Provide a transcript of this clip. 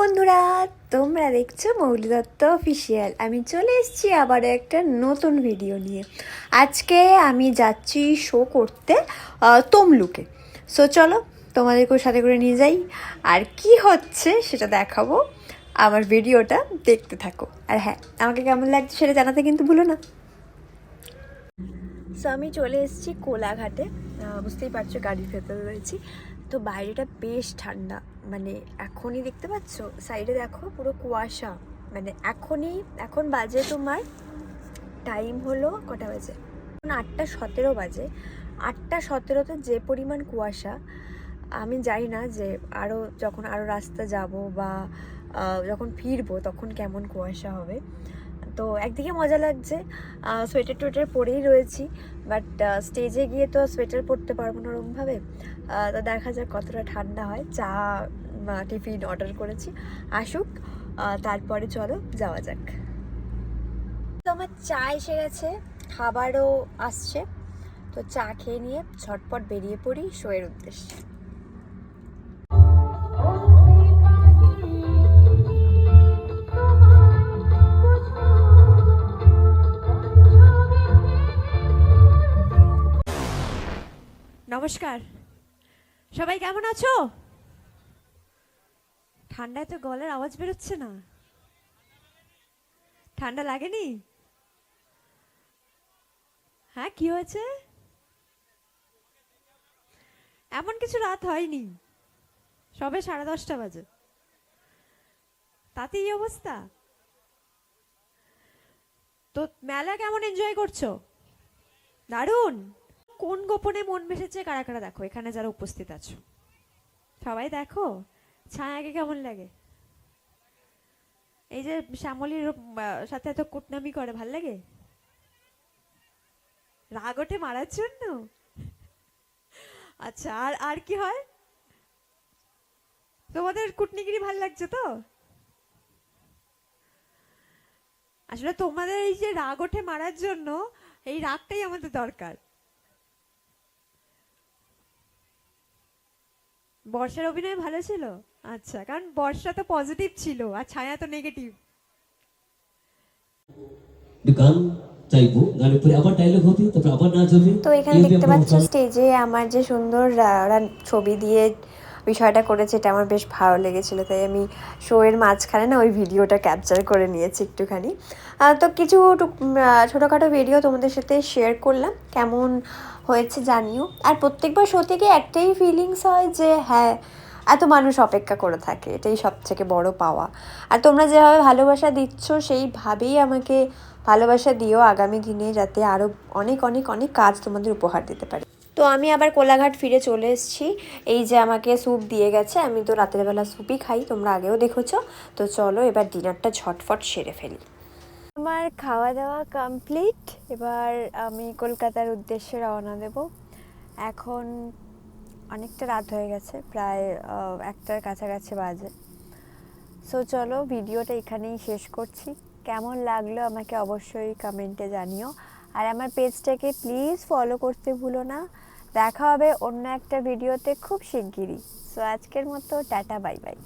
বন্ধুরা, তোমরা দেখছ মৌলি দত্ত অফিসিয়াল আমি চলে এসেছি আবার একটা নতুন ভিডিও নিয়ে। আজকে আমি যাচ্ছি শো করতে তমলুকে। সো চলো তোমাদেরকেও সাথে করে নিয়ে যাই। আর কি হচ্ছে সেটা দেখাবো। আমার ভিডিওটা দেখতে থাকো। আর হ্যাঁ আমাকে কেমন লাগছে সেটা জানাতে কিন্তু ভুলো না। সো আমি চলে এসেছি কোলাঘাটে। বুঝতেই পারছ গাড়ির ভেতরে রয়েছি। তো বাইরেটা বেশ ঠান্ডা। মানে এখনই দেখতে পাচ্ছ? সাইডে দেখো পুরো কুয়াশা। মানে এখনই, এখন বাজে তোমার টাইম হলো কটা বাজে? এখন আটটা সতেরো বাজে। আটটা সতেরোতে যে পরিমাণ কুয়াশা, আমি জানি না যে আরও যখন আরও রাস্তা যাব বা যখন ফিরবো তখন কেমন কুয়াশা হবে। তো একদিকে মজা লাগছে সোয়েটার টোয়েটার পরেই রয়েছি বাট স্টেজে গিয়ে তো সোয়েটার পরতে পারব না ওরমভাবে। তো দেখা যাক কতটা ঠান্ডা হয়, চা টিফিন অর্ডার করেছি, আসুক তারপরে চলো, যাওয়া যাক। তো আমার চা এসে গেছে, খাবারও আসছে, তো চা খেয়ে নিয়ে ঝটপট বেরিয়ে পড়ি শোয়ের উদ্দেশ্যে। নমস্কার। সবাই কেমন আছো? ঠান্ডায় তো গলার আওয়াজ বেরোচ্ছে না। ঠান্ডা লাগেনি? হ্যাঁ কি হয়েছে? এমন কিছু রাত হয়নি। সবে সাড়ে দশটা বাজে। তাতে এই অবস্থা? তো মেলা কেমন এনজয় করছ? দারুণ! কোন গোপনে মন মিশেছে কারা কারা দেখো? এখানে যারা উপস্থিত আছো। সবাই দেখো? ছায়াকে কেমন লাগে? এই যে শ্যামলির সাথে এত কুটনামি করে, ভালো লাগে? রাগ ওঠে মারার জন্য? আচ্ছা আর আর কি হয়? তোমাদের কুটনিগিরি ভালো লাগছে তো? আসলে তোমাদের এই যে রাগ ওঠে মারার জন্য, এই রাগটাই আমাদের দরকার। বর্ষার অভিনয় ভালো ছিল? আচ্ছা কারণ বর্ষা তো পজিটিভ ছিল আর ছায়া তো নেগেটিভ গান চাইব গানের পরে আবার ডায়লগ হবে তারপর আবার নাচ হবে। তো এখানে দেখতে পাচ্ছ স্টেজে আমার যে সুন্দর ওরা ছবি দিয়ে বিষয়টা করেছে, এটা আমার বেশ ভালো লেগেছিল, তাই আমি শো এর মাঝখানে না ওই ভিডিওটা ক্যাপচার করে নিয়েছি একটুখানি। তো কিছু ছোটোখাটো ভিডিও তোমাদের সাথে শেয়ার করলাম, কেমন হয়েছে জানিও। আর প্রত্যেকবার শো থেকে একটাই ফিলিংস হয় যে হ্যাঁ এত মানুষ অপেক্ষা করে থাকে, এটাই সব থেকে বড় পাওয়া। আর তোমরা যেভাবে ভালোবাসা দিচ্ছ, সেইভাবেই আমাকে ভালোবাসা দিও আগামী দিনে, যাতে আরও অনেক অনেক অনেক কাজ তোমাদের উপহার দিতে পারি। তো আমি আবার কোলাঘাট ফিরে চলে এসেছি। এই যে আমাকে স্যুপ দিয়ে গেছে, আমি তো রাতের বেলা স্যুপই খাই, তোমরা আগেও দেখেছ। তো চলো এবার ডিনারটা ঝটফট সেরে ফেলি। আমার খাওয়া দাওয়া কমপ্লিট এবার আমি কলকাতার উদ্দেশ্যে রওনা দেব। এখন অনেকটা রাত হয়ে গেছে, প্রায় একটার কাছাকাছি বাজে। সো চলো ভিডিওটা এখানেই শেষ করছি। কেমন লাগল আমাকে অবশ্যই কমেন্টে জানিও। আর আমার পেজটাকে প্লিজ ফলো করতে ভুলো না। দেখা হবে অন্য একটা ভিডিওতে খুব শিগগিরই। সো আজকের মতো টাটা বাই বাই